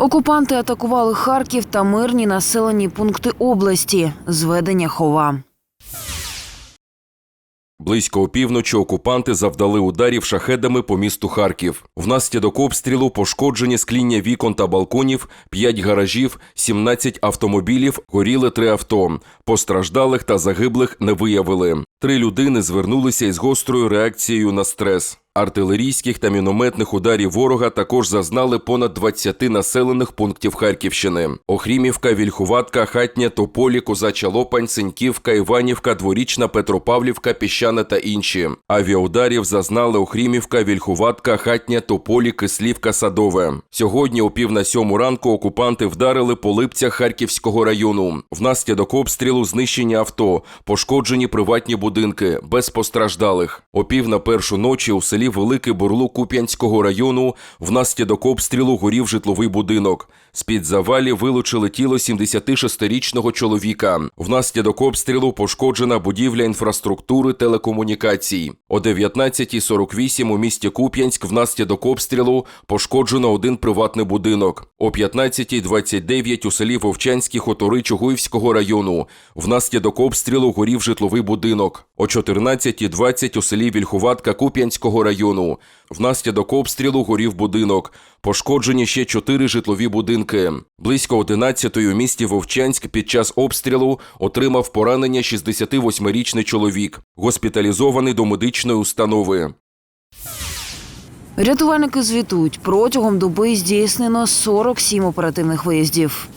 Окупанти атакували Харків та мирні населені пункти області. Зведення хова. Близько опівночі окупанти завдали ударів шахедами по місту Харків. Внаслідок обстрілу пошкоджені скління вікон та балконів, 5 гаражів, 17 автомобілів, горіли три авто. Постраждалих та загиблих не виявили. Три людини звернулися із гострою реакцією на стрес. Артилерійських та мінометних ударів ворога також зазнали понад 20 населених пунктів Харківщини: Охрімівка, Вільхуватка, Хатня, Тополі, Козача Лопань, Синьківка, Іванівка, Дворічна, Петропавлівка, Піщана та інші. Авіаударів зазнали Охрімівка, Вільхуватка, Хатня, Тополі, Кислівка, Садове. Сьогодні о пів на сьому ранку окупанти вдарили по липцях Харківського району. Внаслідок обстрілу знищені авто, пошкоджені приватні будинки, без постраждалих. О пів на першу ночі у селі Великий Бурлук Куп'янського району внаслідок обстрілу горів житловий будинок. З-під завалів вилучили тіло 76-річного чоловіка. Внаслідок обстрілу пошкоджена будівля інфраструктури телекомунікацій. О 19.48 у місті Куп'янськ внаслідок обстрілу пошкоджено один приватний будинок. О 15.29 у селі Вовчанські хутори Чугуївського району. Внаслідок обстрілу горів житловий будинок. О 14.20 у селі Вільхуватка Куп'янського району. Внаслідок обстрілу горів будинок. Пошкоджені ще чотири житлові будинки. Близько 11-ї у місті Вовчанськ під час обстрілу отримав поранення 68-річний чоловік, госпіталізований до медичної установи. Рятувальники звітують, протягом доби здійснено 47 оперативних виїздів.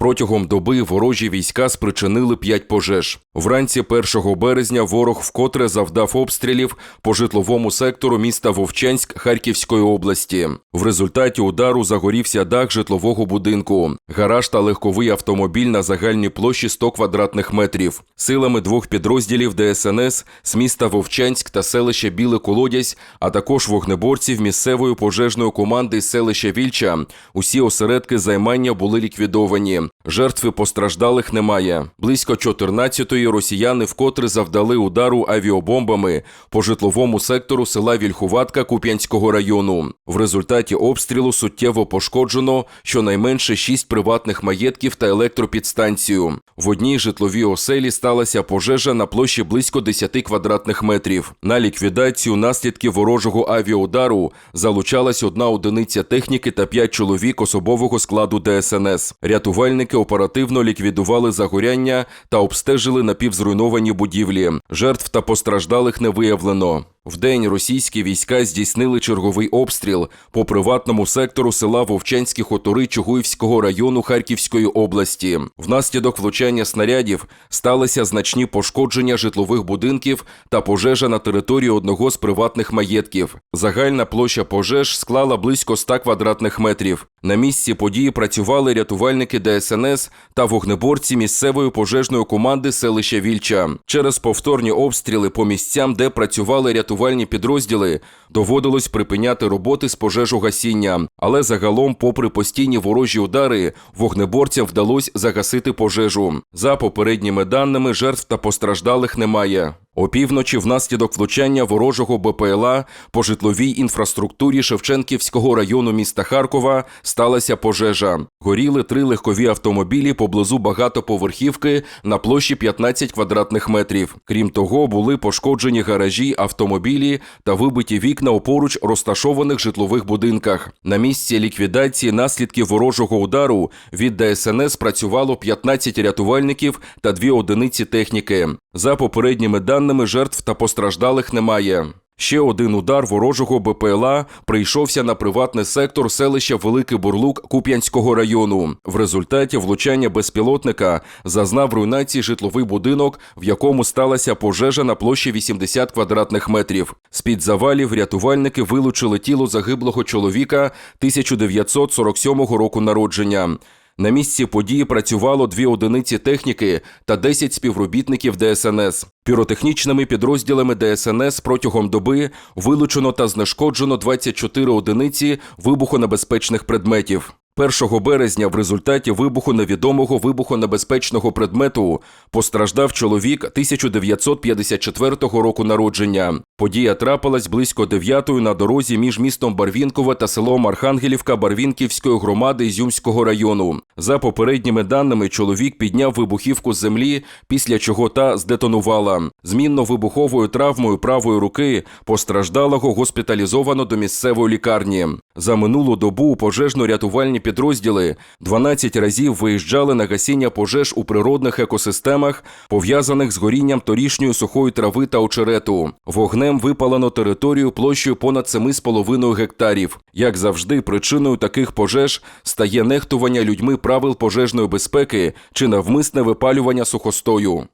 Протягом доби ворожі війська спричинили п'ять пожеж. Вранці 1 березня ворог вкотре завдав обстрілів по житловому сектору міста Вовчанськ Харківської області. В результаті удару загорівся дах житлового будинку, гараж та легковий автомобіль на загальній площі 100 квадратних метрів. Силами двох підрозділів ДСНС з міста Вовчанськ та селища Біле Колодязь, а також вогнеборців місцевої пожежної команди селища Вільча. Усі осередки займання були ліквідовані. Жертви постраждалих немає. Близько 14-ї росіяни вкотре завдали удару авіабомбами по житловому сектору села Вільхуватка Куп'янського району. В результаті обстрілу суттєво пошкоджено щонайменше 6 приватних маєтків та електропідстанцію. В одній житловій оселі сталася пожежа на площі близько 10 квадратних метрів. На ліквідацію наслідків ворожого авіаудару залучалась одна одиниця техніки та 5 чоловік особового складу ДСНС. Рятувальники оперативно ліквідували загоряння та обстежили напівзруйновані будівлі. Жертв та постраждалих не виявлено. Вдень російські війська здійснили черговий обстріл по приватному сектору села Вовчанські хутори Чугуївського району Харківської області. Внаслідок влучання снарядів сталися значні пошкодження житлових будинків та пожежа на території одного з приватних маєтків. Загальна площа пожеж склала близько 100 квадратних метрів. На місці події працювали рятувальники ДСНС та вогнеборці місцевої пожежної команди селища Вільча. Через повторні обстріли по місцям, де працювали рятувальні підрозділи, доводилось припиняти роботи з пожежогасіння. Але загалом, попри постійні ворожі удари, вогнеборцям вдалося загасити пожежу. За попередніми даними, жертв та постраждалих немає. Опівночі внаслідок влучання ворожого БПЛА по житловій інфраструктурі Шевченківського району міста Харкова сталася пожежа. Горіли три легкові автомобілі поблизу багатоповерхівки на площі 15 квадратних метрів. Крім того, були пошкоджені гаражі, автомобілі та вибиті вікна у поруч розташованих житлових будинках. На місці ліквідації наслідків ворожого удару від ДСНС працювало 15 рятувальників та дві одиниці техніки. За попередніми даними, жертв та постраждалих немає. Ще один удар ворожого БПЛА прийшовся на приватний сектор селища Великий Бурлук Куп'янського району. В результаті влучання безпілотника зазнав руйнації житловий будинок, в якому сталася пожежа на площі 80 квадратних метрів. З-під завалів рятувальники вилучили тіло загиблого чоловіка 1947 року народження. На місці події працювало дві одиниці техніки та 10 співробітників ДСНС. Піротехнічними підрозділами ДСНС протягом доби вилучено та знешкоджено 24 одиниці вибухонебезпечних предметів. 1 березня в результаті вибуху невідомого вибухонебезпечного предмету постраждав чоловік 1954 року народження. Подія трапилась близько 9 на дорозі між містом Барвінкове та селом Архангелівка Барвінківської громади Ізюмського району. За попередніми даними, чоловік підняв вибухівку з землі, після чого та здетонувала. Змінно-вибуховою травмою правої руки постраждалого госпіталізовано до місцевої лікарні. За минулу добу пожежно-рятувальні підрозділи 12 разів виїжджали на гасіння пожеж у природних екосистемах, пов'язаних з горінням торішньої сухої трави та очерету. Вогнем випалено територію площею понад 7,5 гектарів. Як завжди, причиною таких пожеж стає нехтування людьми правил пожежної безпеки чи навмисне випалювання сухостою.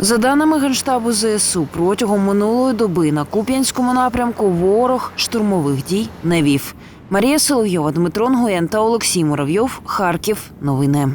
За даними Генштабу ЗСУ, протягом минулої доби на Куп'янському напрямку ворог штурмових дій не вів. Марія Соловйова, Дмитро Нгоєн та Олексій Муравйов. Харків. Новини.